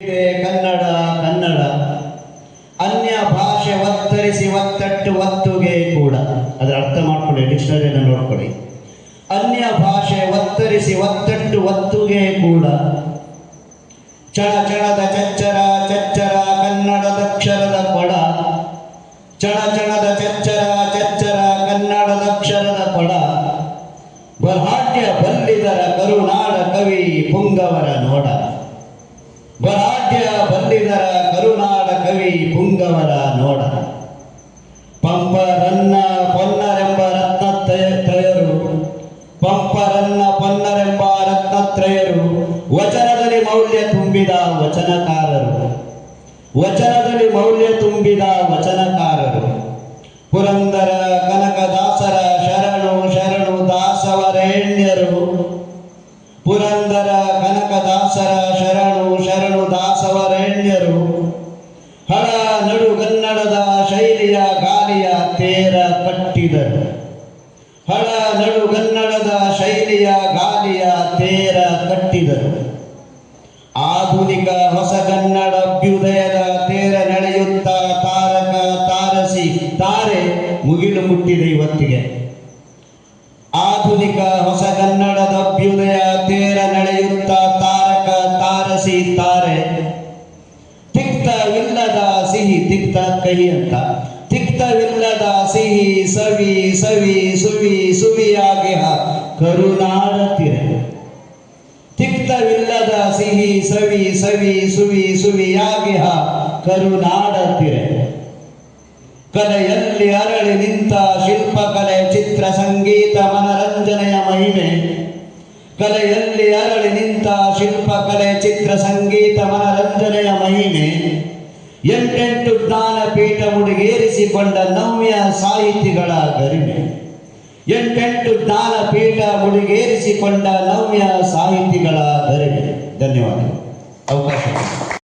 ಕನ್ನಡ ಕನ್ನಡ. ಅನ್ಯ ಭಾಷೆ ಒತ್ತರಿಸಿ ಒತ್ತಟ್ಟು ಒತ್ತುಗೆ ಕೂಡ. ಅದರ ಅರ್ಥ ಮಾಡ್ಕೊಳ್ಳಿ, ಡಿಕ್ಷನರಿಯನ್ನು ನೋಡ್ಕೊಳ್ಳಿ. ಅನ್ಯ ಭಾಷೆ ಒತ್ತರಿಸಿ ಒತ್ತಟ್ಟು ಒತ್ತುಗೆ ಕೂಡ. ಚಳ ಚಣದ ಚಚ್ಚರ ಚಚ್ಚರ ಕನ್ನಡದಕ್ಷರದ ಕೊಡ ಚಳ ಚಣದ ಚಚ್ಚರ ಚಚ್ಚರ ಕನ್ನಡದಕ್ಷರದ ಕೊಡ ಬಲಾಢ್ಯ ಬಲ್ಲಿದರ ಕರುನಾಡ ಕವಿ ಪುಂಗವರ ನೋಡ. ಬಲಾಢ್ಯ ಬಂದಿದರ ಕರುನಾಡ ಕವಿ ಪುಂಗವರ ನೋಡ. ಪಂಪರನ್ನ ಪೊನ್ನರೆಂಬ ರತ್ನತ್ರಯರು, ಪಂಪರನ್ನ ಪೊನ್ನರೆಂಬ ರತ್ನತ್ರಯರು, ವಚನದಲ್ಲಿ ಮೌಲ್ಯ ತುಂಬಿದ ವಚನಕಾರರು. ವಚನದಲ್ಲಿ ಮೌಲ್ಯ ತುಂಬಿದ ವಚನಕಾರರು. ಪುರಂದರ ಕನಕದಾಸರ ಶರಣು ಶರಣು ದಾಸವರೇಣ್ಯರು. ಪುರಂದರ ಹಳ ನಡುಗನ್ನಡದ ಶೈಲಿಯ ಗಾಲಿಯ ತೇರ ಕಟ್ಟಿದರು ಆಧುನಿಕ ಹೊಸಗನ್ನಡ ಅಭ್ಯುದಯದ ತೇರ ನಡೆಯುತ್ತಾ ತಾರಕ ತಾರಸಿ ತಾರೆ ಮುಗಿಲು ಮುಟ್ಟಿದೆ ಇವತ್ತಿಗೆ. ಆಧುನಿಕ ಹೊಸಗನ್ನಡದ ಅಭ್ಯುದಯ ತೇರ ನಡೆಯುತ್ತ ತಾರಕ ತಾರಸಿ ತಾರೆ. ತಿಕ್ತವಿಲ್ಲದ ಸಿಹಿ ತಿಕ್ತ ಕಹಿ ಅಂತ. ತಿಕ್ತವಿಲ್ಲದ ಸಿಹಿ ಸವಿ ಸವಿ ಸುವಿ ಸುವಿಯಾಗಿ ಕರುನಾಡ ತಿಕ್ತವಿಲ್ಲದ ಸಿಹಿ ಸವಿ ಸವಿ ಸುವಿ ಸುವಿಯಾಗಿ ಕರುನಾಡ ತಿರೆ. ಕಲೆಯಲ್ಲಿ ಅರಳಿ ನಿಂತ ಶಿಲ್ಪಕಲೆ ಚಿತ್ರ ಸಂಗೀತ ಮನರಂಜನೆಯ ಮಹಿಮೆ. ಕಲೆಯಲ್ಲಿ ಅರಳಿ ನಿಂತ ಶಿಲ್ಪಕಲೆ ಚಿತ್ರ ಸಂಗೀತ ಮನರಂಜನೆಯ ಮಹಿಮೆ. ಎಂಟೆಂಟು ಜ್ಞಾನಪೀಠ ಮುಡಿಗೇರಿಸಿಕೊಂಡ ನವ್ಯ ಸಾಹಿತಿಗಳ ಗರಿಮೆ. ಎಂಟೆಂಟು ಜ್ಞಾನಪೀಠ ಮುಡಿಗೇರಿಸಿಕೊಂಡ ನವ್ಯ ಸಾಹಿತಿಗಳ ಗರಿಮೆ. ಧನ್ಯವಾದಗಳು. ಅವಕಾಶ